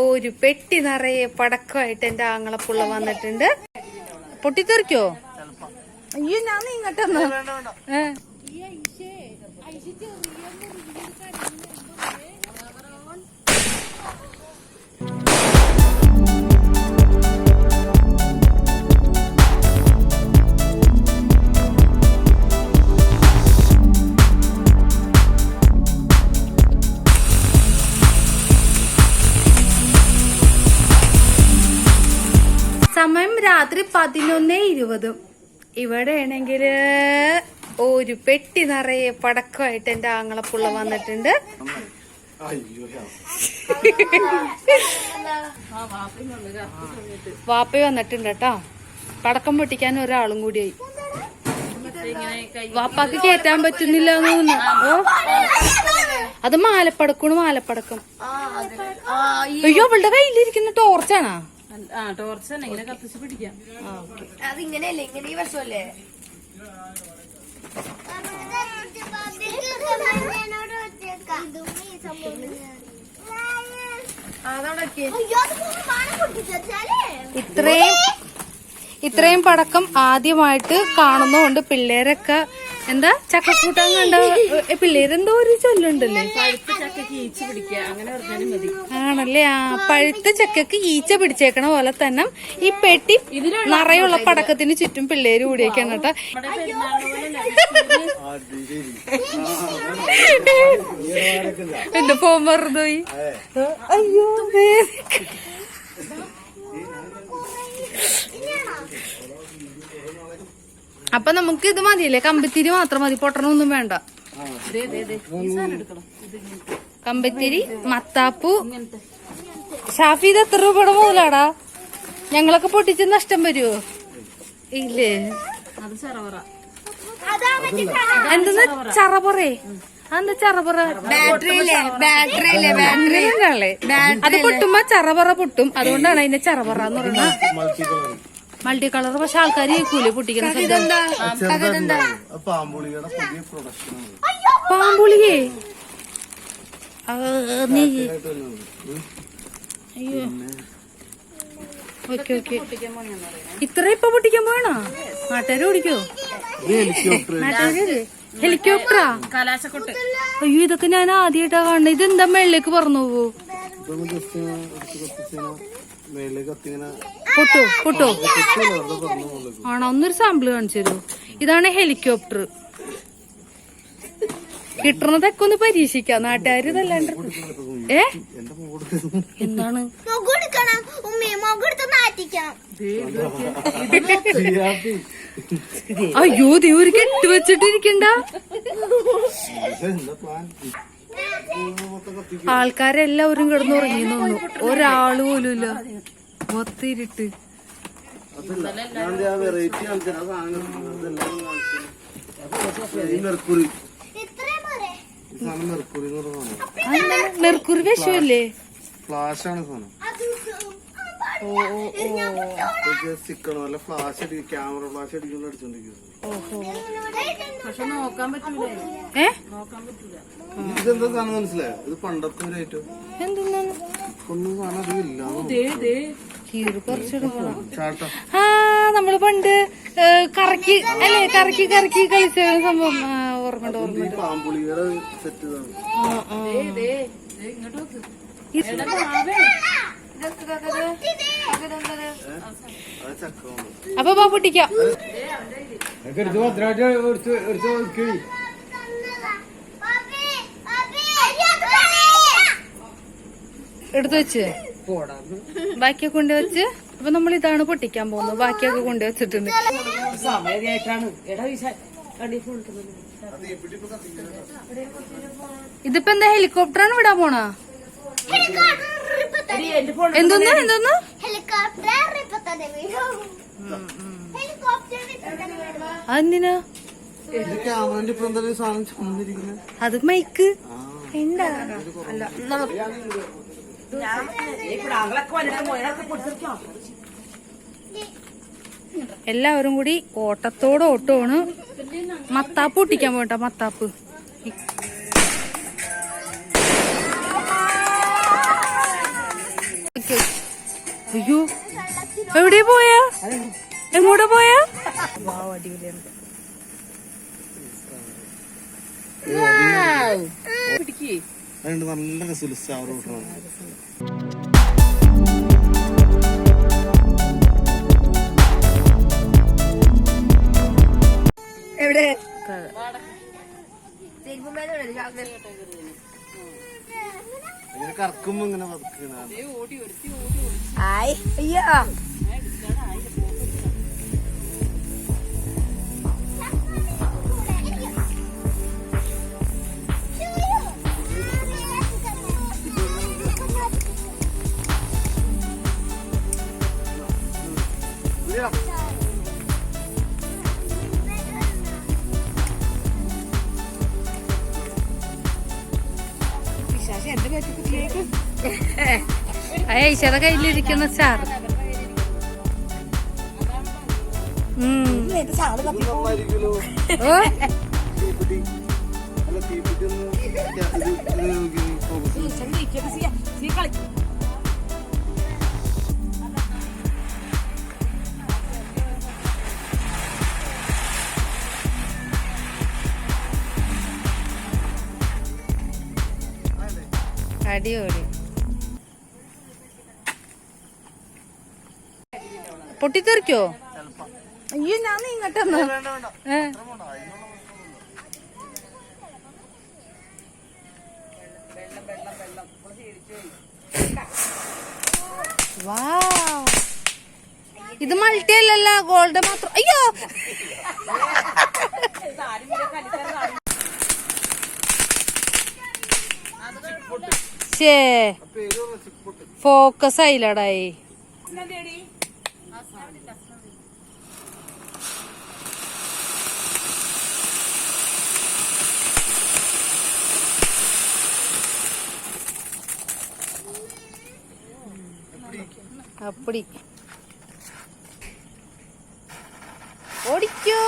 ഒരു പെട്ടി നിറയെ പടക്കമായിട്ട് എന്റെ ആങ്ങളപ്പുള്ള വന്നിട്ടുണ്ട്. പൊട്ടിത്തെറിക്കോ? അയ്യോ ഞാൻ ഇങ്ങോട്ടൊന്ന് ഏ. പതിനൊന്നേ ഇരുപതും. ഇവിടെ ആണെങ്കിൽ ഒരു പെട്ടി നിറയെ പടക്കമായിട്ട് എന്റെ ആങ്ങളപ്പുള്ള വന്നിട്ടുണ്ട്. വാപ്പ വന്നിട്ടുണ്ട് കേട്ടോ. പടക്കം പൊട്ടിക്കാൻ ഒരാളും കൂടിയായി വാപ്പാക്ക് കേറ്റാൻ പറ്റുന്നില്ല എന്ന് തോന്നുന്നു അത് മാലപ്പടക്കമാണ് മാലപ്പടക്കം. അയ്യോ അവളുടെ കയ്യിലിരിക്കുന്ന ടോർച്ചാണാ ആ ടോർച്ച് തന്നെ ഇങ്ങനെ കത്തിച്ച് പിടിക്കാം. അതിങ്ങനെയല്ലേ ഇങ്ങനെ ഈ വർഷമല്ലേ ഇത്രയും ഇത്രയും പടക്കം ആദ്യമായിട്ട് കാണുന്നതുകൊണ്ട് പിള്ളേരൊക്കെ എന്താ? ചക്കക്കൂട്ടാൻ കണ്ട? പിള്ളേരെന്തോ ഒരു ചൊല്ലുണ്ടല്ലേ? ആണല്ലേ? ആ പഴുത്ത ചക്കക്ക് ഈച്ച പിടിച്ചേക്കണ പോലെ തന്നെ ഈ പെട്ടി നിറയുള്ള പടക്കത്തിന് ചുറ്റും പിള്ളേര് കൂടിയേക്കാണ് കേട്ടോ. നമ്മുടെ പോകുമ്പോ പോലെ എന്റെ മറന്നുപോയി അയ്യോ അപ്പൊ നമുക്ക് ഇത് മതിയല്ലേ? കമ്പിത്തിരി മാത്രം മതി. പൊട്ടണമൊന്നും വേണ്ട. ദേ, ദേ, ദേ. ഈ സാധനം എടുക്കണം ഇത് ഇങ്ങനത്തെ. കമ്പിത്തിരി മത്താപ്പു. ഷാഫി ഇത് എത്ര രൂപയുടെ മുതലാടാ? ഞങ്ങളൊക്കെ പൊട്ടിച്ച് നഷ്ടം വരുമോ ഇല്ലേ? എന്തെന്നാ ചറപറേ അതെന്താ ചറപറ അത് പൊട്ടുമ്പോ ചറപറ പൊട്ടും. അതുകൊണ്ടാണ് അതിന്റെ ചറപറ എന്ന് പറയുന്നത്. Multi colour. പക്ഷെ ആൾക്കാർ കേൾക്കൂലേ പൊട്ടിക്കുന്ന പാമ്പുളിയേ? ആ, നീ അയ്യോ. Okay okay. ഇത്ര ഇപ്പൊ പൊട്ടിക്കാൻ പോണോ? നാട്ടുകാർ ഓടിക്കോ? ഹെലികോപ്റ്ററാ കലാശക്കൊട്ട്. അയ്യോ ഇതൊക്കെ ഞാൻ ആദ്യമായിട്ടാ കാണുന്നത്. ഇതെന്താ മേളിലേക്ക് പറഞ്ഞു പോവോ? പൊട്ടോ പൊട്ടോ. ആണോ? ഒന്നൊരു സാമ്പിൾ കാണിച്ചു തരൂ. ഇതാണ് ഹെലികോപ്റ്റർ കിട്ടണതൊക്കെ ഒന്ന് പരീക്ഷിക്കാം. നാട്ടുകാർ ഇതല്ലാണ്ട് ഏ? എന്താണ്? അയ്യോ ദേ ഒരു കെട്ട് ആൾക്കാരെല്ലാവരും കിടന്നുറങ്ങി നിന്നു ഒരാൾ പോലും ഇല്ല മൊത്തിരിട്ട് മെർക്കുറി വിഷമല്ലേ ഫ്ലാഷ് ആണ് സാധനം. ഓ ഓ ഓ. ഫ്ലാഷ് ക്യാമറ ഫ്ലാഷ് അടിക്കുന്ന അടിച്ചോണ്ടിരിക്കുന്നത് ഏ? ഇതെന്താ സാധനം മനസ്സിലായോ? ഇത് പണ്ടത്തെ ഒരു ഐറ്റം എന്തെന്നാണ് ഒന്നും സാധനം ആ നമ്മൾ പണ്ട് കറക്കി അല്ലേ കറക്കി കറക്കി കളിച്ച സംഭവം ഓർമ്മണ്ട് ഓർമ്മയുണ്ട് പാമ്പുളിയുടെ സെറ്റ് ആ, ദേ ദേ ദേ ഇങ്ങോട്ട് നോക്ക് എടുത്തു വെച്ച്. ബാക്കിയൊക്കെ കൊണ്ട് വെച്ച്. അപ്പൊ നമ്മൾ ഇതാണ് പൊട്ടിക്കാൻ പോകുന്നത്. ബാക്കിയൊക്കെ കൊണ്ട് വെച്ചിട്ടുണ്ട്. ഇതിപ്പോ എന്താ ഹെലികോപ്റ്ററാണ് വിടാൻ പോണാ? എന്തോന്ന്? എന്തോന്ന്? ഹെലികോപ്റ്റർ അതെന്തിനാ? ഇത് ക്യാമറന്റെ ഇപ്പൊ എന്തായാലും സാധനം ചുമന്നിരിക്കുന്നത് അത് മൈക്ക്. എന്താ? എല്ലാവരും കൂടി ഓട്ടത്തോടെ ഓട്ടമാണ്. മത്താപ്പ് ഒട്ടിക്കാൻ പോട്ട മത്താപ്പ്. അയ്യോ എവിടെ പോയാ? എങ്ങോട്ടാ പോയാ? അടിപൊളിയാണ് നല്ല രസമില്ല സ്റ്റാർ കൂട്ടണം എവിടെ? ഓടി കറക്കുമ്പോ ഇങ്ങനെ പതുക്കണ ഈശയുടെ കയ്യിലിരിക്കുന്ന സ്റ്റാർ ഓ അടിപൊളി. പൊട്ടിത്തെറിക്കോ? അയ്യോ ഞാൻ ഇങ്ങോട്ടെന്ന് ഏ. ഇത് മൾട്ടി അല്ലല്ലോ ഗോൾഡ് മാത്രം. അയ്യോ. ശേ ഫോക്കസ് ആയില്ലടായി അപ്പടി ഓടിക്കോ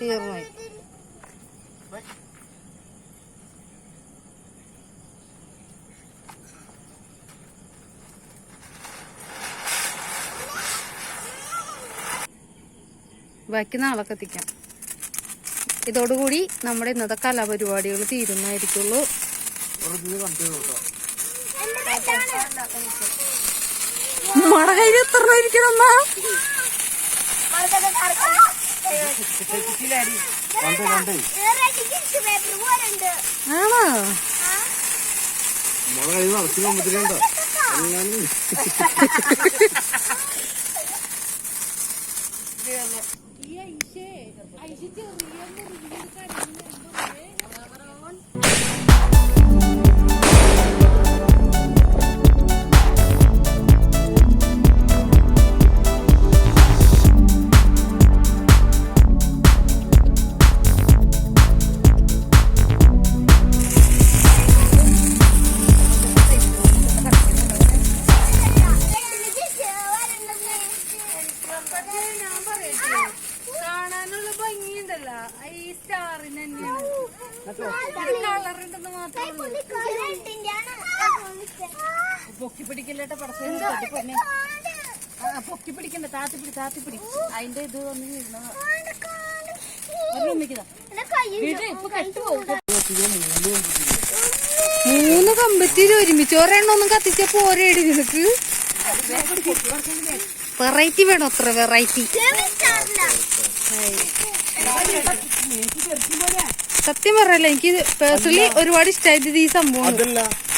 തീർന്നുപോയി ബാക്കി നാളെ കത്തിക്കാം ഇതോടുകൂടി നമ്മുടെ ഇന്നത്തെ കലാപരിപാടികൾ തീരുന്നായിരിക്കുള്ളൂ നമ്മുടെ കയ്യിൽ എത്ര ഇരിക്കണം ആണോ? നമ്മളെ നടത്തി നിറച്ചു ഈ സ്റ്റാറിന് മാത്രമേ പൊക്കി പിടിക്കില്ലട്ടെ പടച്ചേ പൊക്കി പിടിക്കണ്ട താത്തിപ്പിടി താത്തിപ്പിടി അതിന്റെ ഇത് വന്ന്. മൂന്ന് കമ്പത്തിയിൽ ഒരുമിച്ച് ഒരെണ്ണം ഒന്നും കത്തിച്ച പോരേടി നിനക്ക്. വെറൈറ്റി വേണം അത്ര വെറൈറ്റി സത്യം പറയല്ല എനിക്ക് പേഴ്സണലി ഒരുപാട് ഇഷ്ടമായിട്ട് ഈ സംഭവം അതല്ല.